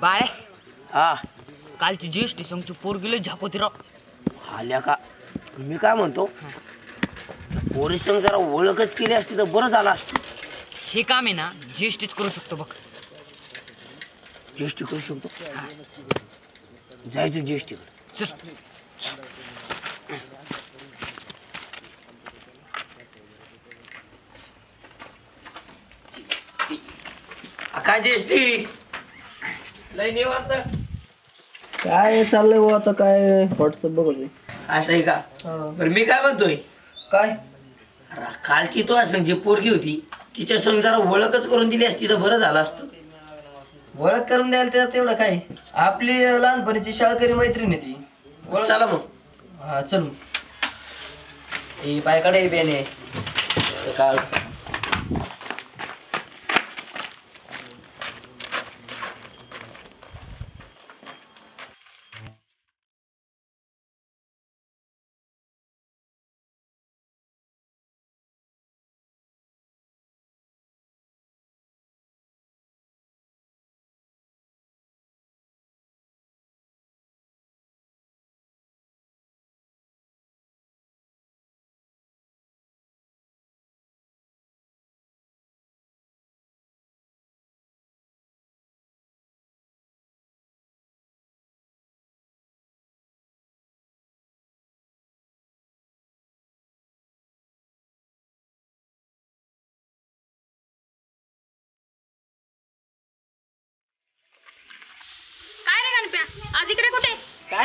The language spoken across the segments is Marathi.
बाळे. हा. कालची जीएसटी संघची पोरगी लय झापती राव. आल्या का? मी काय म्हणतो? पोलीस संघ जरा ओळखच केली असती तर बरं झालं असतं. हे काम आहे ना जीएसटीच करू शकतो बघ. जीएसटी करू शकतो? जायचं जीएसटी कडे. चल. काय जीएसटी लय निवांत. काय चाललंय बुवा आता? काय व्हॉट्सअप बघतोय असं आहे का? बरं मी काय म्हणतोय? काय? अरे, कालची तो असं जी पोरगी होती तिच्या संग जरा ओळखच करून दिली असती तर बरं झालं असतं. ओळख करून द्यायला त्यात तेवढं काय? आपली लहानपणीची शाळकरी मैत्रीण आहे ती. ओळख चला मग. हा चल. ए पायकडे बेने. काय काय?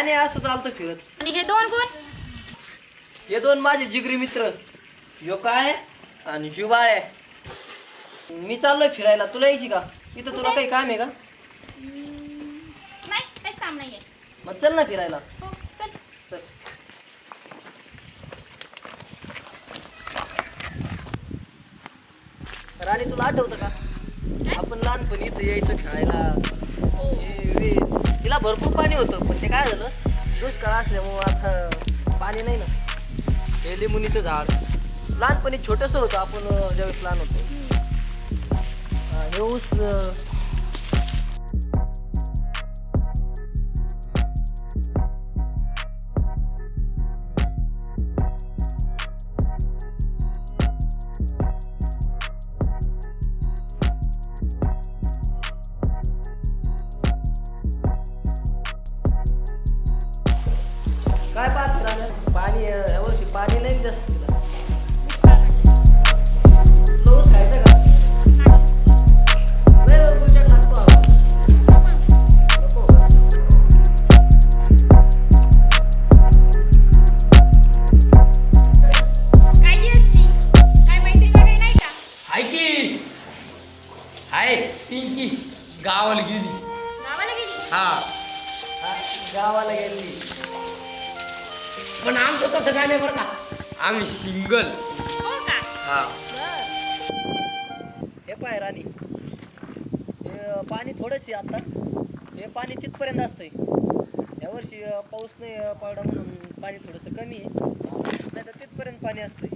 नाही असं चालतं फिरत. आणि हे दोन कोण हे दोन माझे जिगरी मित्र. यो काय आणि शिवबा आहे. मी चाललोय फिरायला. तुला यायची का? इथं तुला काही काम आहे का? नाही काहीच काम नाहीये. मग चल ना फिरायला. हो चल. चल. राणी तुला आठवतं का? आपण लहानपणी इथं यायचो खेळायला. हे, वे. तिला भरपूर पाणी होतं पण ते काय झालं? दुष्काळ असल्यामुळं आता पाणी नाही ना. हे लिंबुनीचं झाड. लहानपणी छोटस होतं आपण ज्यावेळेस लहान होतो. हा, हे ऊस गावाला गेली. गावाला गेली? हा. गावाला गेली. पण आमचं तसं काय नाही बरं का. आम्ही सिंगल हो का? हा. हे पाय राणी. हे पाणी आहे आता. हे पाणी तिथपर्यंत असतंय. यावर्षी पाऊस नाही पडला म्हणून पाणी थोडंसं कमी आहे. नाही तर तिथपर्यंत पाणी असतंय.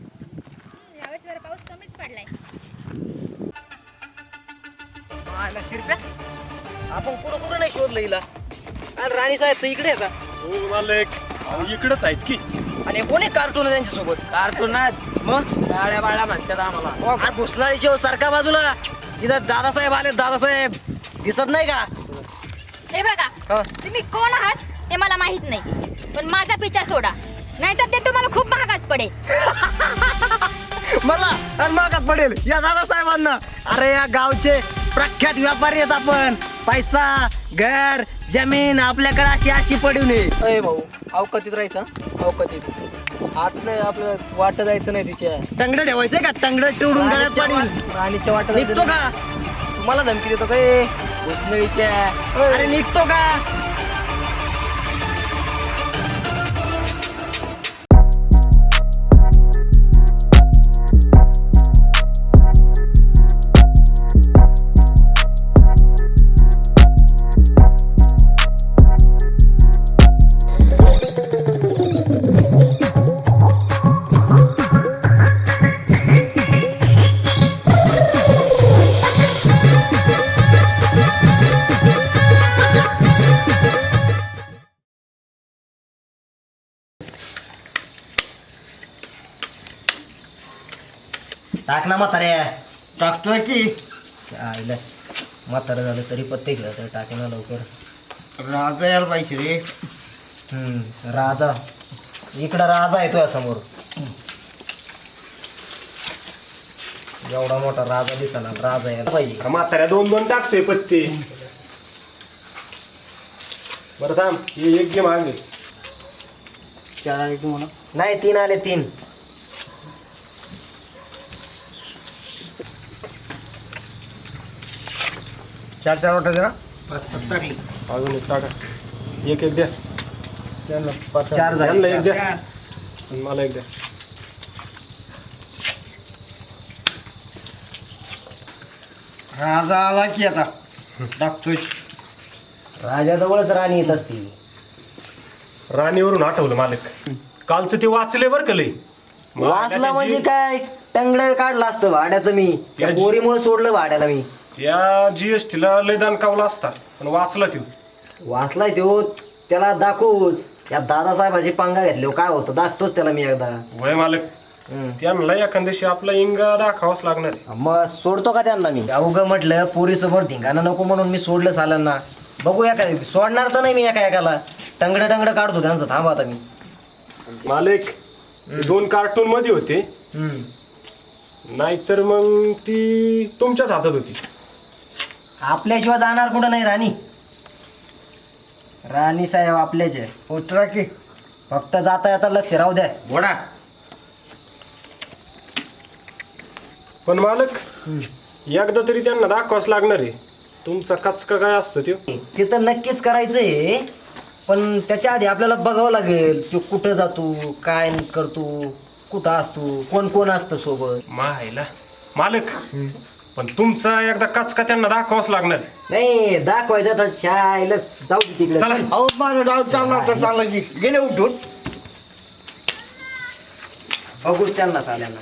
यावेळेस जरा पाऊस कमीच पडलाय. शिरप्या. आपण कुठं कुठं नाही शोधलं हिला. आणि राणी साहेब तर इकडे का हो. मालक अहो इकडंच आहेत की. आणि कोणी कार्टून आहे त्यांच्यासोबत? कार्टून मग? गाड्या बाळ्या म्हणतात आम्हाला. अरे भुसनाळीच्या सारखा बाजूला. इथं दादासाहेब आले दादासाहेब. दिसत नाही का? हे बघा हा. तुम्ही कोण आहात ते मला माहीत नाही. पण माझा पिच्छा सोडा. नाहीतर ते तुम्हाला खूप महागात पडेल. मला आणि मागात पडेल. या दादासाहेबांना. अरे या गावचे प्रख्यात व्यापारी आहेत आपण. पैसा घर जमीन आपल्याकडे अशी अशी पडू नये अय भाऊ अवकातीत राहायचा अवकातीत. आत नाही आपलं वाट जायचं नाही तिच्या. टंगड ठेवायचंय का? टंगड गळ्यात पाडील राणीच्या वाट निघतो का? तुम्हाला धमकी देतो काय भुसनळीच्या अरे निघतो का? टाक ना म्हाताऱ्या. टाकतोय की. आईला म्हातारं झालं तरी पत्ते खेळत तर टाके ना लवकर. राजा यायला पाहिजे रे. हम्म, राजा. इकडं राजा येतोय समोर. एवढा मोठा राजा दिसला राजा यायला पाहिजे. म्हाताऱ्या दोन दोन टाकतोय पत्ते. बरं थांब हे एक गेम आणले चार आहे तुम्हाला नाही तीन आले तीन. चार चार वाटायचं का अजून एक टाका एक एक द्या. त्यांना पाच- चार झाले, त्यांना एक. द्या. आणि मला एक द्या. राजा आला की आता. टाकतोय. राजाजवळच राणी येत असती. राणीवरून आठवलं मालक. कालचं ते वाचले बरं का लय वाचला म्हणजे काय? टंगड काढलं असतं भाड्याचं मी. त्या त्याची- बोरीमुळे सोडलं भाड्याला मी. या जीएसटीला लय दान कावला असता पण वाचला त्यो. वाचलाय तो त्याला दाखवूच. या दादासाहेबाची पंगा घेतली काय होतं? दाखतोच त्याला मी एकदा. वय मालक हम्म. त्यांना एखाद दिवशी आपला इंगा दाखवाच लागणार आहे. मग सोडतो का त्यांना मी? अवघं म्हटलं पोरीसमोर धिंगाणा नको म्हणून मी सोडलं सालांना बघू एका सोडणार तर नाही मी एका एकाला. टंगड टंगड काढतो त्यांचं. थांबा आता मी. मालक ते दोन कार्टून मध्ये होते. नाहीतर मग ती तुमच्याच हातात होती. आपल्याशिवाय जाणार कुठं नाही राणी. राणी साहेब आपल्याच. आहे उतरा की. फक्त जाता येता लक्ष राहू द्या. बोडा पण मालक एकदा तरी त्यांना दाखवाच लागणार आहे. तुमचा कचका काय असतो त्यो? ते तर नक्कीच करायचंय. पण त्याच्या आधी आपल्याला बघावं लागेल तो कुठं जातो काय करतो कुठं असतो कोण कोण असतं सोबत. मायला. मालक पण तुमचा एकदा कचका त्यांना दाखवाच लागणार. नाही दाखवायचं तर शाळेला जाऊ दे तिकडे. चला. अहो माझं डाव चालला तर चालला की. गेले उठून. बघूच त्यांना साल्याला.